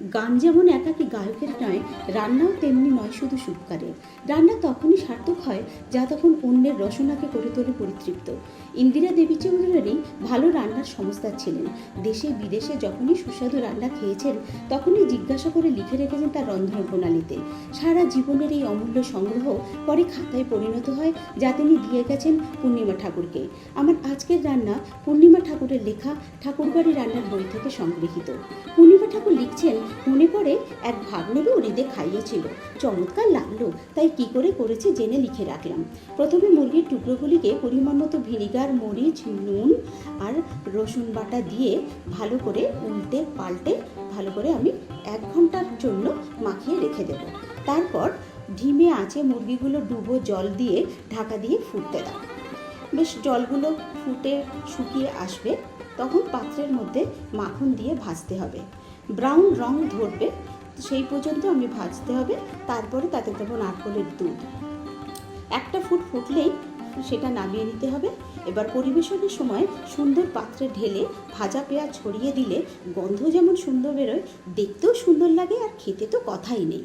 গান যেমন একাকি গায়কের নয়, রান্নাও তেমনি নয় শুধু সুপকারের রান্না তখনই সার্থক হয়, যা তখন অন্যের রসনাকে করে তোলে পরিতৃপ্ত। ইন্দিরা দেবী চৌধুরানী ভালো রান্নার সংস্থার ছিলেন। দেশে বিদেশে যখনই সুস্বাদু রান্না খেয়েছেন, তখনই জিজ্ঞাসা করে লিখে রেখেছেন তার রন্ধন প্রণালীতে। সারা জীবনের এই অমূল্য সংগ্রহ পরে খাতায় পরিণত হয়, যা তিনি দিয়ে গেছেন পূর্ণিমা ঠাকুরকে। আমার আজকের রান্না পূর্ণিমা ঠাকুরের লেখা, ঠাকুরবাড়ি রান্নার বই থেকে সংগৃহীত। পূর্ণিমা ঠাকুর লিখছেন, মনে পড়ে এক ভাগ্নেরও হৃদে খাইয়েছিল। চমৎকার লাগল, তাই কি করে করেছে জেনে লিখে রাখলাম। প্রথমে মুরগির টুকরোগুলিকে পরিমাণ মতো ভিনিগার, মরিচ, নুন আর রসুন বাটা দিয়ে ভালো করে উল্টে পাল্টে ভালো করে আমি এক ঘণ্টার জন্য মাখিয়ে রেখে দেব। তারপর ঢিমে আছে মুরগিগুলো ডুবো জল দিয়ে ঢাকা দিয়ে ফুটতে দাও। বেশ জলগুলো ফুটে শুকিয়ে আসবে, তখন পাত্রের মধ্যে মাখন দিয়ে ভাজতে হবে। ব্রাউন রং ধরবে, সেই পর্যন্ত আমি ভাজতে হবে, তারপরে তাতে দেবো নারকলের দুধ। একটা ফুট ফুটলেই সেটা নামিয়ে নিতে হবে। এবার পরিবেশনের সময় সুন্দর পাত্রে ঢেলে ভাজা পেঁয়াজ ছড়িয়ে দিলে গন্ধ যেমন সুন্দর বেরোয়, দেখতেও সুন্দর লাগে আর খেতে তো কথাই নেই।